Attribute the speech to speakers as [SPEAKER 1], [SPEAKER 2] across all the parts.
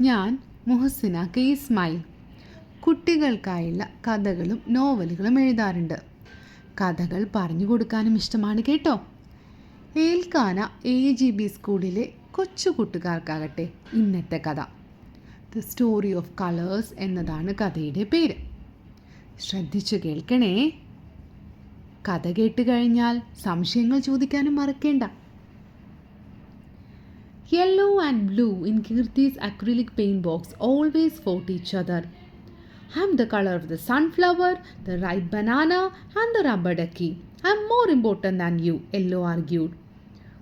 [SPEAKER 1] ഞാൻ മുഹസിന കെ ഇസ്മായിൽ. കുട്ടികൾക്കായുള്ള കഥകളും നോവലുകളും എഴുതാറുണ്ട്. കഥകൾ പറഞ്ഞു കൊടുക്കാനും ഇഷ്ടമാണ് കേട്ടോ. ഏൽക്കാന എ ജി ബി സ്കൂളിലെ കൊച്ചു കൂട്ടുകാർക്കാകട്ടെ ഇന്നത്തെ കഥ. ദ സ്റ്റോറി ഓഫ് കളേഴ്സ് എന്നതാണ് കഥയുടെ പേര്. ശ്രദ്ധിച്ചു കേൾക്കണേ. കഥ കേട്ട് കഴിഞ്ഞാൽ സംശയങ്ങൾ ചോദിക്കാനും മറക്കേണ്ട. Yellow and blue in Kirti's acrylic paint box always fought each other. I'm the color of the sunflower, the ripe banana, and the rubber ducky. I'm more important than you, Yellow argued.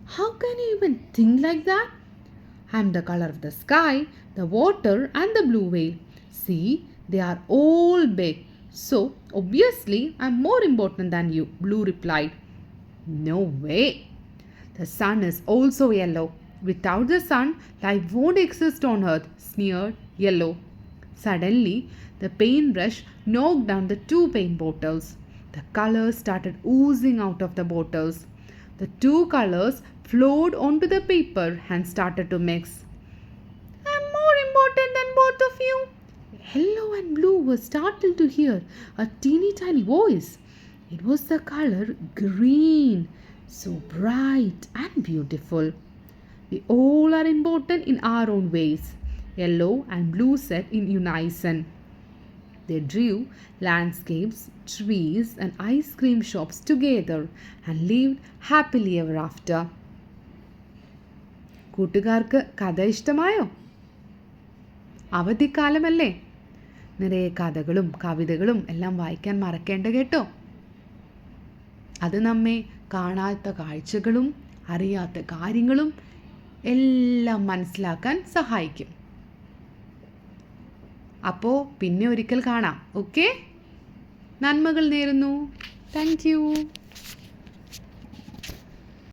[SPEAKER 1] How can you even think like that? I'm the color of the sky, the water, and the blue whale. See, they are all big. So, obviously, I'm more important than you, Blue replied. No way. The sun is also yellow. Without the sun, life won't exist on earth, sneered Yellow. Suddenly, the paintbrush knocked down the two paint bottles. The colors started oozing out of the bottles. The two colors flowed onto the paper and started to mix. I'm more important than both of you. Yellow and blue were startled to hear a teeny tiny voice. It was the color green, so bright and beautiful. All are important in our own ways, Yellow and Blue set in unison. They drew landscapes, trees, and ice cream shops together and lived happily ever after. കൂട്ടുകാർക്ക് കഥ ഇഷ്ടമായോ അവധിക്കാലമല്ലേ നിറയെ കഥകളും കവിതകളും എല്ലാം വായിക്കാൻ മറക്കേണ്ട കേട്ടോ അത് നമ്മെ കാണാത്ത കാഴ്ചകളും അറിയാത്ത കാര്യങ്ങളും എല്ലാം മനസ്സിലാക്കാൻ സഹായിക്കും. അപ്പോൾ പിന്നെ ഒരിക്കൽ കാണാം. ഓക്കെ? നന്മകൾ നേരുന്നു. Thank you